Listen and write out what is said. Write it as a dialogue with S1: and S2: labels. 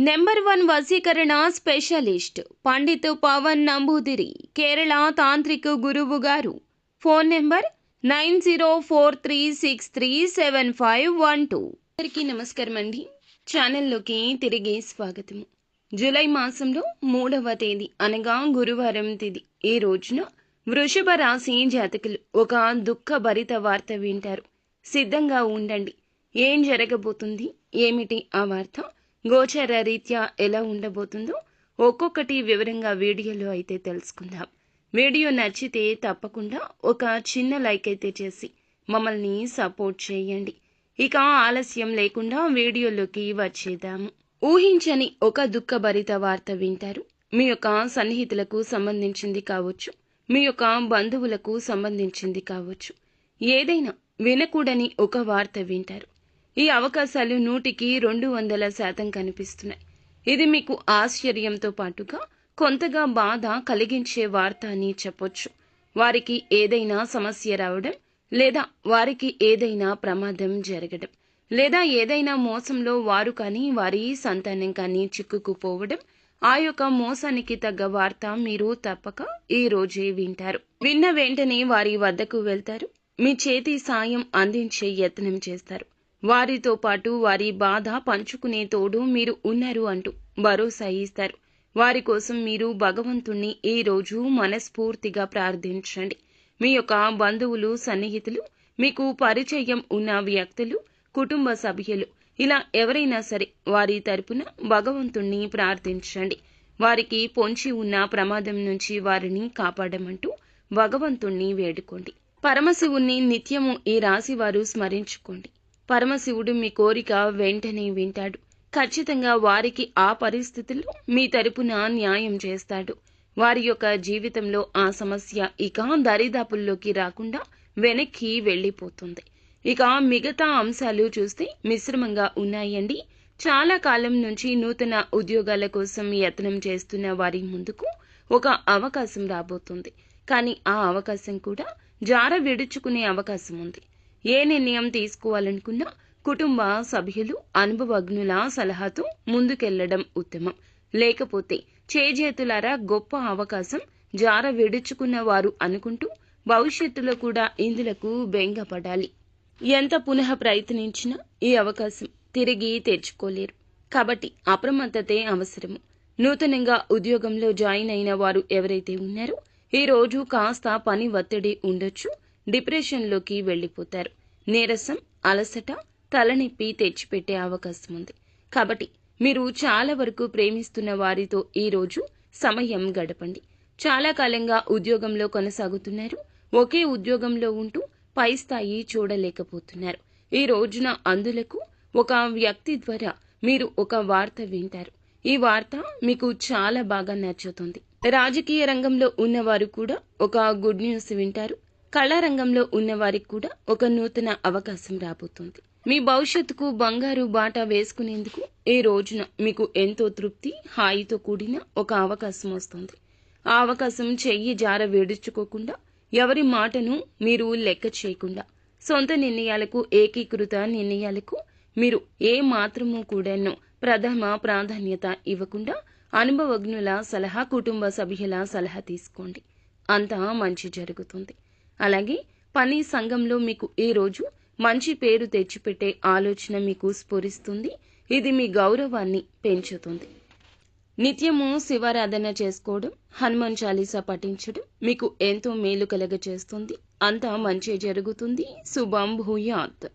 S1: Number one వశీకరణ specialist Pandit Pavan Namboodiri Kerala తాంత్రిక గురువు గారు. Phone number nine zero four three six three seven five one two. అందరికీ నమస్కారం అండి. ఛానల్లోకి తిరిగి స్వాగతం జూలై మాసంలో మూడవ తేదీ అనగా గురువారం తేదీ. ఈ రోజున వృషభ రాశి జాతకులు ఒక దుఃఖభరిత వార్త వింటారు. సిద్ధంగా ఉండండి. ఏం జరగబోతుంది? ఏమిటి ఆ వార్త? గోచర రీత్యా ఎలా ఉండబోతుందో ఒక్కొక్కటి వివరంగా వీడియోలో అయితే తెలుసుకుందాం. వీడియో నచ్చితే తప్పకుండా ఒక చిన్న లైక్ అయితే చేసి మమ్మల్ని సపోర్ట్ చేయండి. ఇక ఆలస్యం లేకుండా వీడియోలోకి వచ్చేద్దాము. ఊహించని ఒక దుఃఖభరిత వార్త వింటారు. మీ యొక్క సన్నిహితులకు సంబంధించింది కావచ్చు మీ యొక్క బంధువులకు సంబంధించింది కావచ్చు. ఏదైనా వినకూడని ఒక వార్త వింటారు. ఈ అవకాశాలు నూటికి రెండు వందల శాతం కనిపిస్తున్నాయి. ఇది మీకు ఆశ్చర్యంతో పాటుగా కొంతగా బాధ కలిగించే వార్త అని చెప్పొచ్చు. వారికి ఏదైనా సమస్య రావడం లేదా వారికి ఏదైనా ప్రమాదం జరగడం లేదా ఏదైనా మోసంలో వారు కానీ వారి సంతానం కానీ చిక్కుకుపోవడం ఆ యొక్క మోసానికి తగ్గ వార్త మీరు తప్పక ఈ రోజే వింటారు. విన్న వెంటనే వారి వద్దకు వెళ్తారు. మీ చేతి సాయం అందించే యత్నం చేస్తారు. వారితో పాటు వారి బాధ పంచుకునే తోడు మీరు ఉన్నారు అంటూ భరోసా ఇస్తారు. వారి కోసం మీరు భగవంతుణ్ణి ఈ రోజు మనస్ఫూర్తిగా ప్రార్థించండి. మీ యొక్క బంధువులు సన్నిహితులు మీకు పరిచయం ఉన్న వ్యక్తులు కుటుంబ సభ్యులు ఇలా ఎవరైనా సరే వారి తరపున భగవంతుణ్ణి ప్రార్థించండి. వారికి పొంచి ఉన్న ప్రమాదం నుంచి వారిని కాపాడమంటూ భగవంతుణ్ణి వేడుకోండి. పరమశివుణ్ణి నిత్యము ఈ రాశి వారు స్మరించుకోండి. పరమశివుడు మీ కోరిక వెంటనే వింటాడు. ఖచ్చితంగా వారికి ఆ పరిస్థితుల్లో మీ తరపున న్యాయం చేస్తాడు. వారి యొక్క జీవితంలో ఆ సమస్య ఇక దరిదాపుల్లోకి రాకుండా వెనక్కి వెళ్ళిపోతుంది. ఇక మిగతా అంశాలు చూస్తే మిశ్రమంగా ఉన్నాయండి. చాలా కాలం నుంచి నూతన ఉద్యోగాల కోసం యత్నం చేస్తున్న వారి ముందుకు ఒక అవకాశం రాబోతుంది. కానీ ఆ అవకాశం కూడా జార విడుచుకునే అవకాశం ఉంది. ఏ నిర్ణయం తీసుకోవాలనుకున్నా కుటుంబ సభ్యులు అనుభవజ్ఞుల సలహాతో ముందుకెళ్ళడం ఉత్తమం. లేకపోతే చేజేతులారా గొప్ప అవకాశం జార విడుచుకున్న వారు అనుకుంటూ భవిష్యత్తులో కూడా ఇందులకు బెంగపడాలి. ఎంత పునః ప్రయత్నించినా ఈ అవకాశం తిరిగి తెచ్చుకోలేరు. కాబట్టి అప్రమత్తతే అవసరము. నూతనంగా ఉద్యోగంలో జాయిన్ అయిన వారు ఎవరైతే ఉన్నారో ఈ రోజు కాస్త పని ఒత్తిడి ఉండొచ్చు. డిప్రెషన్లోకి వెళ్ళిపోతారు. నీరసం అలసట తలనొప్పి తెచ్చిపెట్టే అవకాశం ఉంది. కాబట్టి మీరు చాలా వరకు ప్రేమిస్తున్న వారితో ఈ రోజు సమయం గడపండి. చాలా కాలంగా ఉద్యోగంలో కొనసాగుతున్నారు. ఒకే ఉద్యోగంలో ఉంటూ పై స్థాయి చూడలేకపోతున్నారు. ఈ రోజున అందులకు ఒక వ్యక్తి ద్వారా మీరు ఒక వార్త వింటారు. ఈ వార్త మీకు చాలా బాగా నచ్చుతుంది. రాజకీయ రంగంలో ఉన్నవారు కూడా ఒక గుడ్ న్యూస్ వింటారు. కళారంగంలో ఉన్నవారికి కూడా ఒక నూతన అవకాశం రాబోతుంది. మీ భవిష్యత్తుకు బంగారు బాట వేసుకునేందుకు ఈ రోజున మీకు ఎంతో తృప్తి హాయితో కూడిన ఒక అవకాశం వస్తుంది. ఆ అవకాశం చెయ్యి జార వేడుచుకోకుండా ఎవరి మాటను మీరు లెక్క చేయకుండా సొంత నిర్ణయాలకు ఏకీకృత నిర్ణయాలకు మీరు ఏ మాత్రము కూడాను ప్రథమ ప్రాధాన్యత ఇవ్వకుండా అనుభవజ్ఞుల సలహా కుటుంబ సభ్యుల సలహా తీసుకోండి. అంతా మంచి జరుగుతుంది. అలాగే పని సంఘంలో మీకు ఈ రోజు మంచి పేరు తెచ్చిపెట్టే ఆలోచన మీకు స్ఫురిస్తుంది ఇది మీ గౌరవాన్ని పెంచుతుంది. నిత్యము శివారాధన చేసుకోవడం హనుమాన్ చాలీసా పఠించడం మీకు ఎంతో మేలు కలగ చేస్తుంది అంతా మంచి జరుగుతుంది. శుభం భూయాత్.